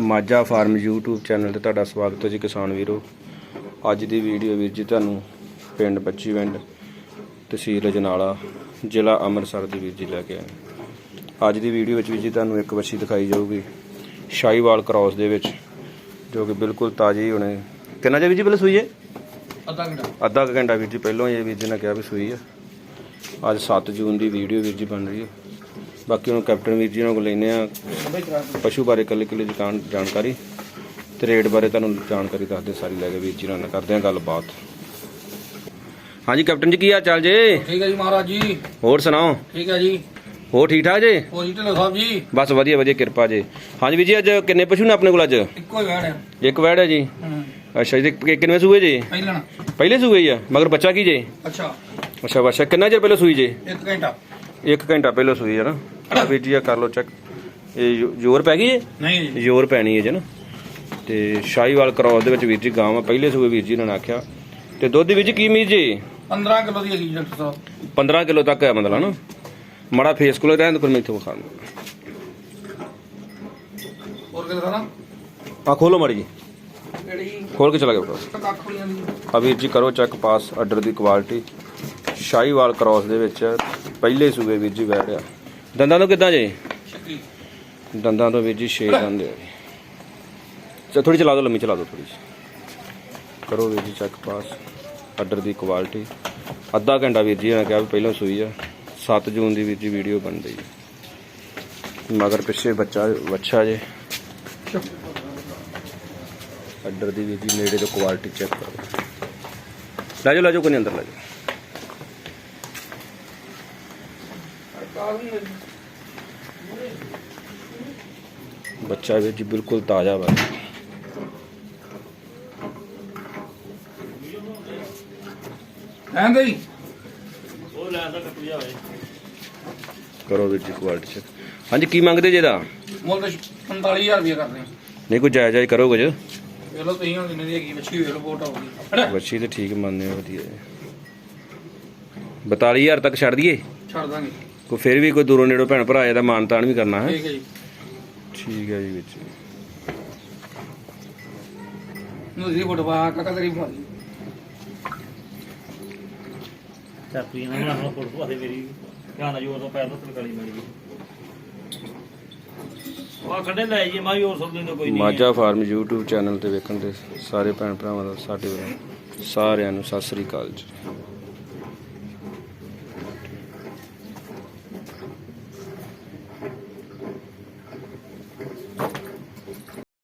Majha farm YouTube channel ਤੇ ਤੁਹਾਡਾ ਸਵਾਗਤ ਹੈ ਜੀ ਕਿਸਾਨ ਵੀਰੋ। ਅੱਜ ਦੀ ਵੀਡੀਓ ਵੀਰ ਜੀ ਤੁਹਾਨੂੰ ਪਿੰਡ ਬੱਚੀਵਿੰਡ ਤਹਿਸੀਲ ਅਜਨਾਲਾ ਜ਼ਿਲ੍ਹਾ ਅੰਮ੍ਰਿਤਸਰ ਦੀ ਵੀਰ ਜੀ ਲੈ ਕੇ ਆਏ ਅੱਜ ਦੀ ਵੀਡੀਓ ਵਿੱਚ ਵੀਰ ਜੀ ਤੁਹਾਨੂੰ ਇੱਕ ਵੱਛੀ ਦਿਖਾਈ ਜਾਊਗੀ ਸ਼ਾਹੀਵਾਲ ਕ੍ਰਾਸ ਦੇ ਵਿੱਚ ਜੋ ਕਿ ਬਿਲਕੁਲ ਤਾਜ਼ੀ ਹੁਣੇ। ਕਿੰਨਾ ਜੇ ਵੀਰ ਜੀ ਪਹਿਲੇ ਸੂਈ ਹੈ? ਅੱਧਾ ਘੰਟਾ। ਅੱਧਾ ਘੰਟਾ ਵੀਰ ਜੀ ਪਹਿਲਾਂ ਇਹ ਵੀਰ ਜੀ ਨੇ ਕਿਹਾ ਵੀ ਸੂਈ ਆ ਅੱਜ 7 ਜੂਨ ਦੀ ਵੀਡੀਓ ਵੀਰ ਜੀ ਬਣ ਰਹੀ ਹੈ। ਬਾਕੀ ਹੁਣ ਕੈਪਟਨ ਵੀਰ ਜੀ ਨਾਲ ਕੋਲ ਲੈਨੇ ਆ ਪਸ਼ੂ ਬਾਰੇ ਕੱਲੇ ਕੱਲੇ ਜਾਣਕਾਰੀ ਤੇ ਰੇਟ ਬਾਰੇ ਤੁਹਾਨੂੰ ਜਾਣਕਾਰੀ ਦੱਸਦੇ ਸਾਰੀ ਲੈ ਕੇ ਵੀਰ ਜੀ ਨਾਲ ਕਰਦੇ ਆ ਗੱਲਬਾਤ। ਹਾਂਜੀ ਕੈਪਟਨ ਜੀ ਕੀ ਹਾਲ ਚਾਲ ਜੇ? ਠੀਕ ਹੈ ਜੀ ਮਹਾਰਾਜ ਜੀ। ਹੋਰ ਸੁਣਾਓ? ਠੀਕ ਹੈ ਜੀ। ਹੋਰ ਠੀਕ ਠਾਕ ਜੇ? ਹੋਰ ਜੀ ਢਿੱਲੋਂ ਸਾਹਿਬ ਜੀ। ਬਸ ਵਧੀਆ ਵਧੀਆ ਕਿਰਪਾ ਜੇ। ਹਾਂਜੀ ਵੀਰ ਜੀ ਅੱਜ ਕਿੰਨੇ ਪਸ਼ੂ ਨੇ ਆਪਣੇ ਕੋਲ ਅੱਜ? ਇੱਕੋ ਹੀ ਵੈੜ ਹੈ ਇੱਕ ਵੈੜ ਹੈ ਜੀ? ਹੂੰ। ਅੱਛਾ ਜੀ ਤੇ ਕਿੰਨੇ ਸੂਏ ਜੀ? ਪਹਿਲਣ। ਪਹਿਲੇ ਸੂਏ ਹੀ ਆ ਮਗਰ ਬੱਚਾ ਕੀ ਜੇ? ਅੱਛਾ। ਅੱਛਾ ਬੱਚਾ ਕਿੰਨਾ ਚਿਰ ਪਹਿਲਾਂ ਸੂਈ ਜੇ? ਇੱਕ ਘੰਟਾ। ਇੱਕ ਘੰਟਾ ਪਹਿਲਾਂ ਸੂਈ ਹੈ ਨਾ। ਆ ਵੀਰ ਜੀ ਆ ਕਰ ਲਓ ਚੈੱਕ ਇਹ ਜ਼ੋਰ ਪੈ ਗਈ ਹੈ ਨਹੀਂ ਜੀ। ਜ਼ੋਰ ਪੈਣੀ ਹੈ ਜੀ ਨਾ। ਤੇ ਸ਼ਾਹੀਵਾਲ ਕ੍ਰਾਸ ਦੇ ਵਿੱਚ ਵੀਰ ਜੀ ਗਾਂ ਆ। ਪਹਿਲੇ ਸੂਏ ਵੀਰ ਜੀ ਨੇ ਆਖਿਆ। ਤੇ ਦੁੱਧ ਵਿੱਚ ਕੀ ਮੀਰ ਜੀ? 15 ਕਿਲੋ ਦੀ ਹੈਗੀ ਡਾਕਟਰ ਸਾਹਿਬ। 15 ਕਿਲੋ ਤੱਕ ਹੈ ਮਤਲਬ ਨਾ ਮੜਾ ਫੇਸ ਕੋਲ ਰਹਿਣ ਕੋਈ ਮੈਥੋਂ ਖਾਣ ਹੋਰ ਕਿਹਦਾ ਨਾ ਆ ਖੋਲੋ ਮੜੀ ਜੀ। ਖੋਲ ਕੇ ਚਲਾ ਗਿਆ ਆ ਵੀਰ ਜੀ ਕਰੋ ਚੈੱਕ ਪਾਸ ਆਰਡਰ ਦੀ ਕੁਆਲਿਟੀ ਸ਼ਾਹੀਵਾਲ ਕ੍ਰਾਸ ਦੇ ਵਿੱਚ ਪਹਿਲੇ ਸੂਏ ਵੀਰ ਜੀ ਬੈਠ ਆ। ਦੰਦਾਂ ਤੋਂ ਕਿੱਦਾਂ ਜੇ? ਸ਼ਕਰੀ ਦੰਦਾਂ ਤੋਂ ਵੀਰ ਜੀ ਛੇ ਦੰਦ ਆ ਚਾ ਥੋੜੀ ਚਲਾ ਦਿਓ ਲੰਮੀ ਚਲਾ ਦਿਓ ਥੋੜੀ ਕਰੋ ਵੀਰ ਜੀ ਚੈੱਕ ਪਾਸ ਆਰਡਰ ਦੀ ਕੁਆਲਿਟੀ ਅੱਧਾ ਘੰਟਾ ਵੀਰ ਜੀ ਨੇ ਕਿਹਾ ਵੀ ਪਹਿਲਾਂ ਸੂਈ ਆ। 7 ਜੂਨ ਦੀ ਵੀਰ ਜੀ ਵੀਡੀਓ ਬਣ ਰਹੀ ਹੈ ਮਗਰ ਪਿੱਛੇ ਬੱਚਾ ਬੱਚਾ ਜੇ। ਆਰਡਰ ਦੀ ਵੀਰ ਜੀ ਨੇੜੇ ਤੋਂ ਕੁਆਲਿਟੀ ਚੈੱਕ ਕਰੋ। ਲੈ ਜਾਓ ਲੈ ਜਾਓ ਕੋਈ ਅੰਦਰ ਲੈ ਬੱਚਾ ਵੀਰ ਜੀ ਬਿਲਕੁਲ ਤਾਜ਼ਾ ਵਾ। ਕਹਿੰਦੇ ਕਰੋ ਵੀਰ ਜੀ ਕੁਆਲਿਟੀ ਚੈੱਕ ਹਾਂਜੀ ਕੀ ਮੰਗਦੇ ਜੇ ਇਹਦਾ? ਮੁੱਲ ਤਾਂ 45000 ਰੁਪਏ ਕਰਦੇ ਨਹੀਂ ਕੋਈ ਜਾਇਜ਼ ਜਾਇਜ਼ ਕਰੋ ਕੁਝ। ਵੇਖ ਲਓ ਤੁਸੀਂ ਹੁਣ ਕਿੰਨੇ ਦੀ ਹੈਗੀ ਮੱਛੀ ਵੇਖ ਲਓ ਬਹੁਤ ਆਉਗੀ ਤੇ ਠੀਕ ਮੰਨਦੇ ਹੋ ਵਧੀਆ। ਹੈ 42000 ਤੱਕ ਛੱਡ ਦਈਏ? ਛੱਡ ਦਾਂਗੇ। ਕੋਈ ਫਿਰ ਵੀ ਕੋਈ ਦੂਰੋਂ ਨੇੜੋਂ ਭੈਣ ਭਰਾ ਇਹਦਾ ਮਾਨ ਤਾਨ ਵੀ ਕਰਨਾ ਹੈ? ਠੀਕ ਹੈ ਜੀ। ਠੀਕ ਹੈ ਜੀ ਵਿੱਚ। ਨੂੰ ਜੀ ਫੋਟੋ ਪਾ ਕਾਕਾ ਤੇਰੀ ਪਾ ਦੀ ਚਾਪੀ ਨਾ ਬਣਾ ਫੋਟੋ ਆਦੇ ਮੇਰੀ। ਧਿਆਨ ਨਾਲ ਜੋਰ ਤੋਂ ਪੈਰ ਤੋਂ ਤਲਕਾਲੀ ਮਾਰੀ ਗਈ ਉਹ ਖੜੇ ਲੈ ਜੀ ਮੈਂ ਹੋਰ ਸਭ ਨੂੰ ਕੋਈ ਨਹੀਂ ਮਾਝਾ ਫਾਰਮ YouTube ਚੈਨਲ ਤੇ ਵੇਖਣ ਦੇ ਸਾਰੇ ਭੈਣ ਭਰਾਵਾਂ ਦਾ ਸਾਡੇ ਵੱਲੋਂ ਸਾਰਿਆਂ ਨੂੰ ਸਤਿ ਸ੍ਰੀ ਅਕਾਲ ਜੀ।